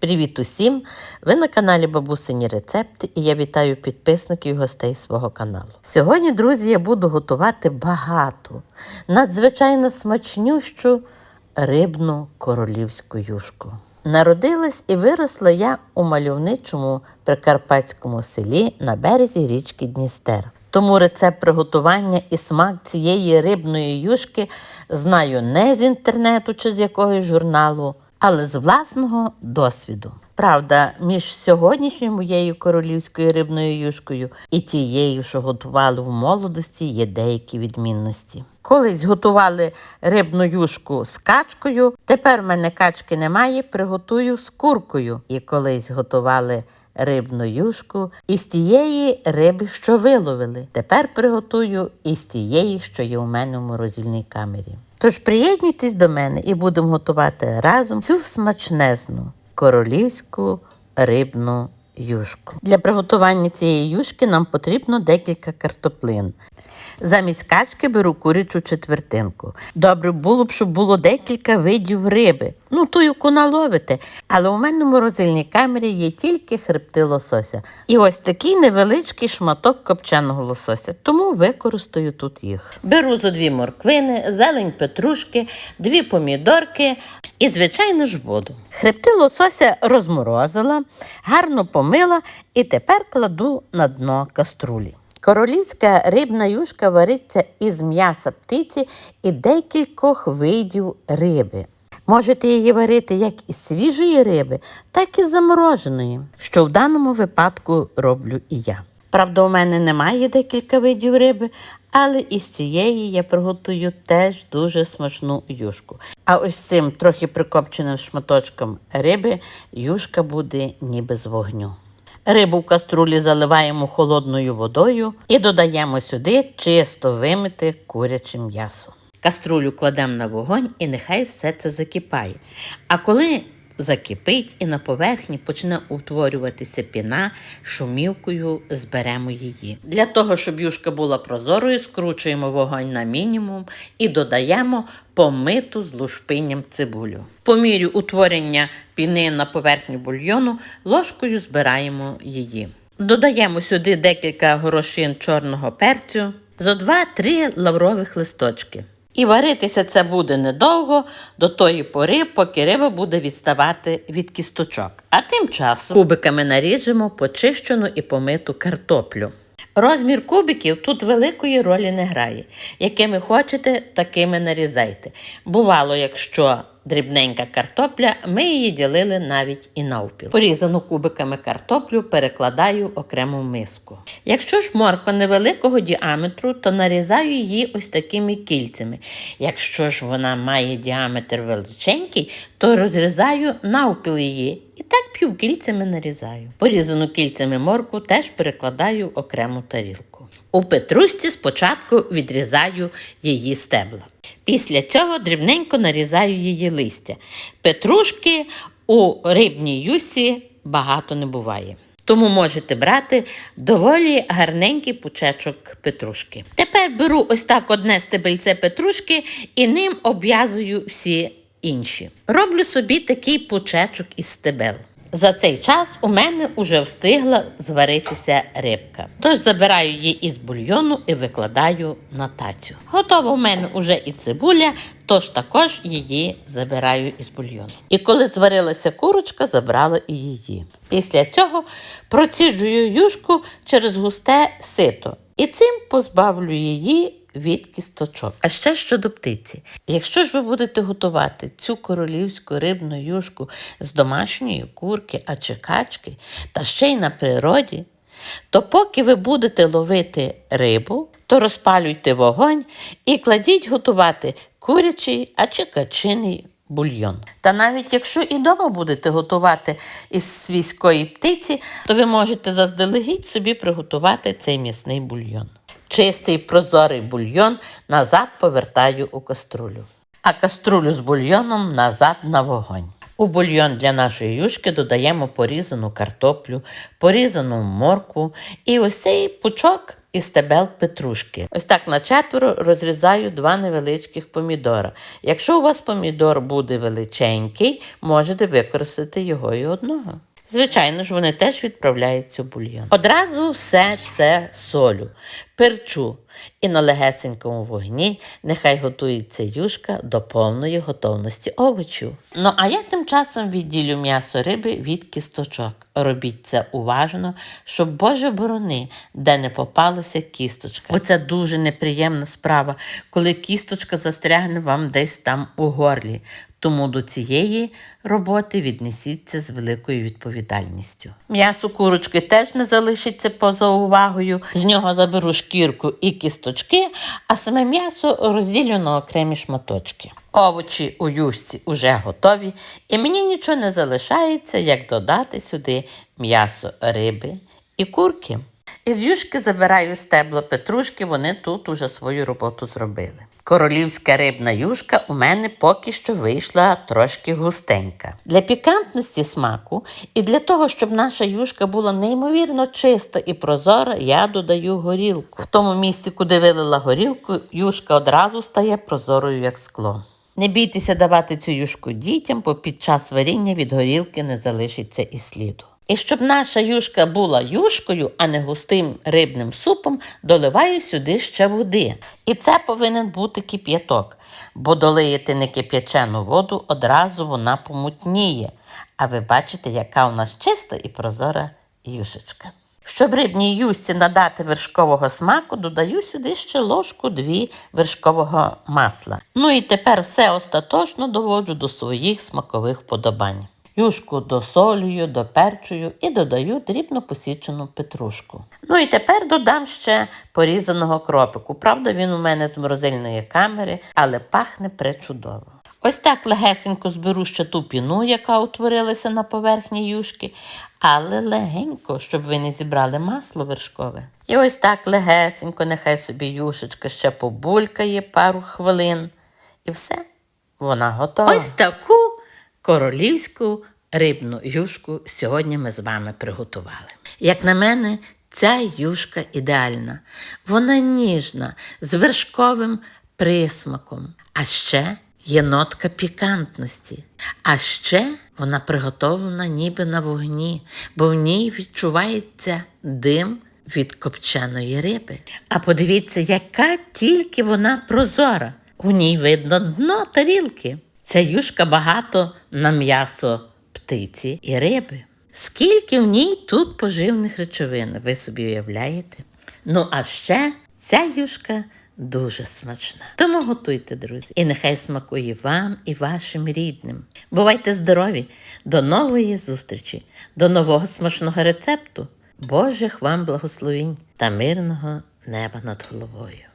Привіт усім! Ви на каналі Бабусині Рецепти і я вітаю підписників і гостей свого каналу. Сьогодні, друзі, я буду готувати багату, надзвичайно смачнющу рибну королівську юшку. Народилась і виросла я у мальовничому прикарпатському селі на березі річки Дністер. Тому рецепт приготування і смак цієї рибної юшки знаю не з інтернету чи з якогось журналу, але з власного досвіду. Правда, між сьогоднішньою моєю королівською рибною юшкою і тією, що готували в молодості, є деякі відмінності. Колись готували рибну юшку з качкою, тепер в мене качки немає, приготую з куркою. І колись готували рибну юшку із тієї риби, що виловили. Тепер приготую із тієї, що є у мене в морозильній камері. Тож приєднуйтесь до мене і будемо готувати разом цю смачнезну королівську рибну юшку. Для приготування цієї юшки нам потрібно декілька картоплин. Замість качки беру курячу четвертинку. Добре було б, щоб було декілька видів риби. Ну, ту, яку наловите. Але у мене в морозильній камері є тільки хребти лосося. І ось такий невеличкий шматок копченого лосося. Тому використаю тут їх. Беру зо дві морквини, зелень петрушки, дві помідорки і, звичайно ж, воду. Хребти лосося розморозила, гарно помила і тепер кладу на дно каструлі. Королівська рибна юшка вариться із м'яса птиці і декількох видів риби. Можете її варити як із свіжої риби, так і замороженої, що в даному випадку роблю і я. Правда, у мене немає декілька видів риби, але із цієї я приготую теж дуже смачну юшку. А ось цим трохи прикопченим шматочком риби юшка буде ніби з вогню. Рибу в каструлі заливаємо холодною водою і додаємо сюди чисто вимите куряче м'ясо. Каструлю кладемо на вогонь і нехай все це закипає. А коли закипить і на поверхні почне утворюватися піна, шумівкою зберемо її. Для того, щоб юшка була прозорою, скручуємо вогонь на мінімум і додаємо помиту з лушпинням цибулю. По мірі утворення піни на поверхню бульйону ложкою збираємо її. Додаємо сюди декілька горошин чорного перцю, зо 2-3 лаврових листочки. І варитися це буде недовго до тої пори, поки риба буде відставати від кісточок. А тим часом кубиками наріжемо почищену і помиту картоплю. Розмір кубиків тут великої ролі не грає. Якими хочете, такими нарізайте. Бувало, якщо дрібненька картопля, ми її ділили навіть і навпіл. Порізану кубиками картоплю перекладаю окремо в миску. Якщо ж морква невеликого діаметру, то нарізаю її ось такими кільцями. Якщо ж вона має діаметр величенький, то розрізаю навпіл її і так півкільцями нарізаю. Порізану кільцями морку теж перекладаю окрему тарілку. У петрушці спочатку відрізаю її стебла. Після цього дрібненько нарізаю її листя. Петрушки у рибній юсі багато не буває. Тому можете брати доволі гарненький пучечок петрушки. Тепер беру ось так одне стебельце петрушки і ним обв'язую всі інші. Роблю собі такий пучечок із стебел. За цей час у мене вже встигла зваритися рибка. Тож забираю її із бульйону і викладаю на тацю. Готова в мене вже і цибуля, тож також її забираю із бульйону. І коли зварилася курочка, забрала і її. Після цього проціджую юшку через густе сито і цим позбавлю її від кісточок. А ще щодо птиці. Якщо ж ви будете готувати цю королівську рибну юшку з домашньої курки, а чи качки, та ще й на природі, то поки ви будете ловити рибу, то розпалюйте вогонь і кладіть готувати курячий, а чи качиний бульйон. Та навіть якщо і дома будете готувати із свійської птиці, то ви можете заздалегідь собі приготувати цей м'ясний бульйон. Чистий прозорий бульйон назад повертаю у каструлю, а каструлю з бульйоном назад на вогонь. У бульйон для нашої юшки додаємо порізану картоплю, порізану моркву і ось цей пучок і стебел петрушки. Ось так на четверо розрізаю два невеличких помідора. Якщо у вас помідор буде величенький, можете використати його і одного. Звичайно ж, вони теж відправляються у бульйон. Одразу все це солю, перчу і на легесенькому вогні нехай готується юшка до повної готовності овочів. Ну а я тим часом відділю м'ясо риби від кісточок. Робіть це уважно, щоб Боже борони, де не попалася кісточка. Оце дуже неприємна справа, коли кісточка застрягне вам десь там у горлі. Тому до цієї роботи віднесіться з великою відповідальністю. М'ясо курочки теж не залишиться поза увагою. З нього заберу шкірку і кісточки, а саме м'ясо розділю на окремі шматочки. Овочі у юшці вже готові, і мені нічого не залишається, як додати сюди м'ясо риби і курки. Із юшки забираю стебло петрушки, вони тут уже свою роботу зробили. Королівська рибна юшка у мене поки що вийшла трошки густенька. Для пікантності смаку і для того, щоб наша юшка була неймовірно чиста і прозора, я додаю горілку. В тому місці, куди вилила горілку, юшка одразу стає прозорою, як скло. Не бійтеся давати цю юшку дітям, бо під час варіння від горілки не залишиться і сліду. І щоб наша юшка була юшкою, а не густим рибним супом, доливаю сюди ще води. І це повинен бути кип'яток, бо долиєте не кип'ячену воду, одразу вона помутніє. А ви бачите, яка у нас чиста і прозора юшечка. Щоб рибній юшці надати вершкового смаку, додаю сюди ще ложку дві вершкового масла. Ну і тепер все остаточно доводжу до своїх смакових подобань. Юшку досолюю, доперчую і додаю дрібно посічену петрушку. Ну і тепер додам ще порізаного кропику. Правда, він у мене з морозильної камери, але пахне пречудово. Ось так легесенько зберу ще ту піну, яка утворилася на поверхні юшки, але легенько, щоб ви не зібрали масло вершкове. І ось так легесенько, нехай собі юшечка ще побулькає пару хвилин. І все, вона готова. Ось таку королівську рибну юшку сьогодні ми з вами приготували. Як на мене, ця юшка ідеальна. Вона ніжна, з вершковим присмаком. А ще є нотка пікантності. А ще вона приготовлена ніби на вогні, бо в ній відчувається дим від копченої риби. А подивіться, яка тільки вона прозора. У ній видно дно тарілки. Ця юшка багато на м'ясо птиці і риби. Скільки в ній тут поживних речовин, ви собі уявляєте? Ну, а ще ця юшка дуже смачна. Тому готуйте, друзі, і нехай смакує вам і вашим рідним. Бувайте здорові! До нової зустрічі, до нового смачного рецепту. Божих вам благословінь та мирного неба над головою.